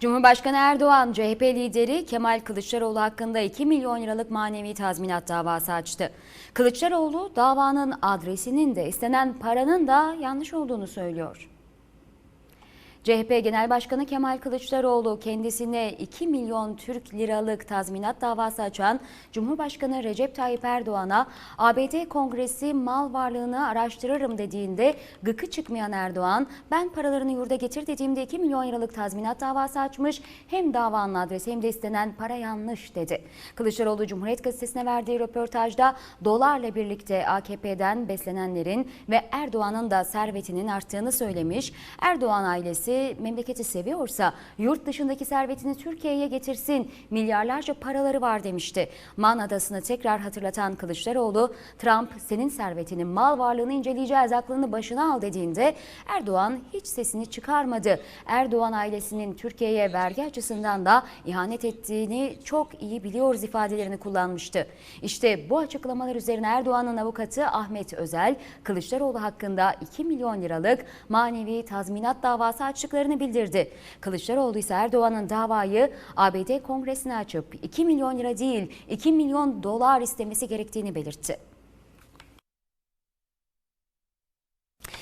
Cumhurbaşkanı Erdoğan, CHP lideri Kemal Kılıçdaroğlu hakkında 2 milyon liralık manevi tazminat davası açtı. Kılıçdaroğlu davanın adresinin de istenen paranın da yanlış olduğunu söylüyor. CHP Genel Başkanı Kemal Kılıçdaroğlu kendisine 2 milyon Türk liralık tazminat davası açan Cumhurbaşkanı Recep Tayyip Erdoğan'a ABD Kongresi mal varlığını araştırırım dediğinde gıkı çıkmayan Erdoğan ben paralarını yurda getir dediğimde 2 milyon liralık tazminat davası açmış hem davanın adresi hem de istenen para yanlış dedi. Kılıçdaroğlu Cumhuriyet Gazetesi'ne verdiği röportajda dolarla birlikte AKP'den beslenenlerin ve Erdoğan'ın da servetinin arttığını söylemiş. Erdoğan ailesi memleketi seviyorsa yurt dışındaki servetini Türkiye'ye getirsin. Milyarlarca paraları var demişti. Man Adası'nı tekrar hatırlatan Kılıçdaroğlu, Trump senin servetinin mal varlığını inceleyeceğiz aklını başına al dediğinde Erdoğan hiç sesini çıkarmadı. Erdoğan ailesinin Türkiye'ye vergi açısından da ihanet ettiğini çok iyi biliyoruz ifadelerini kullanmıştı. İşte bu açıklamalar üzerine Erdoğan'ın avukatı Ahmet Özel, Kılıçdaroğlu hakkında 2 milyon liralık manevi tazminat davası açtıklarını bildirdi. Kılıçdaroğlu ise Erdoğan'ın davayı ABD Kongresi'ne açıp 2 milyon lira değil 2 milyon dolar istemesi gerektiğini belirtti.